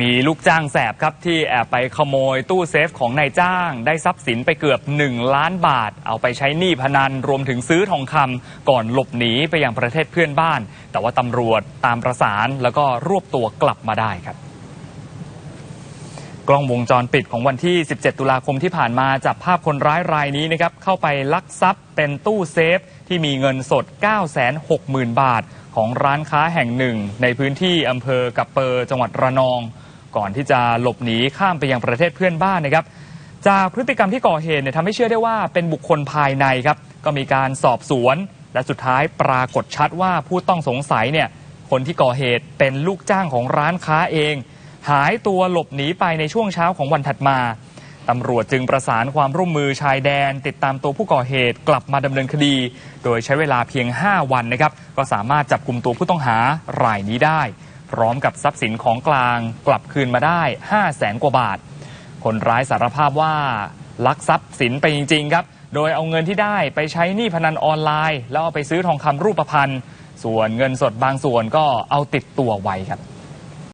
มีลูกจ้างแสบครับที่แอบไปขโมยตู้เซฟของนายจ้าง ได้ทรัพย์สินไปเกือบ 1 ล้านบาท เอาไปใช้หนี้พนันรวมถึงซื้อทองคำก่อนหลบหนีไปยังประเทศเพื่อนบ้าน แต่ว่าตำรวจตามประสานแล้วก็รวบตัวกลับมาได้ครับ กล้องวงจรปิดของวันที่ 17 ตุลาคมที่ผ่านมาจับภาพคนร้ายรายนี้นะครับเข้าไปลักทรัพย์เป็นตู้เซฟที่มีเงินสด 960,000 บาท ของร้านค้าแห่งหนึ่ง ในพื้นที่อำเภอกับเปอร์จังหวัดระนอง ก่อนที่จะหลบหนีข้ามไปยังประเทศเพื่อนบ้านนะครับ จากพฤติกรรมที่ก่อเหตุเนี่ยทำให้เชื่อได้ว่าเป็นบุคคลภายในครับ ก็มีการสอบสวน และสุดท้ายปรากฏชัดว่าผู้ต้องสงสัยเนี่ยคนที่ก่อเหตุเป็นลูกจ้างของร้านค้าเอง หายตัวหลบหนีไปในช่วงเช้าของวันถัดมาตำรวจจึงประสานความร่วมมือชายแดน ติดตามตัวผู้ก่อเหตุกลับมาดำเนินคดี โดยใช้เวลาเพียง 5 วันนะครับ ก็สามารถจับกลุ่มตัวผู้ต้องหารายนี้ได้ พร้อมกับทรัพย์สินของกลางกลับคืนมาได้ 5 0 0แสนกว่าบาท คนร้ายสารภาพว่า ลักทรัพย์สินไปจริง ๆ ครับ โดยเอาเงินที่ได้ไปใช้หนี้พนันออนไลน์ แล้วเอาไปซื้อทองคำรูปพรรณส่วนเงินสดบางส่วนก็เอาติดตัวไว้ครับ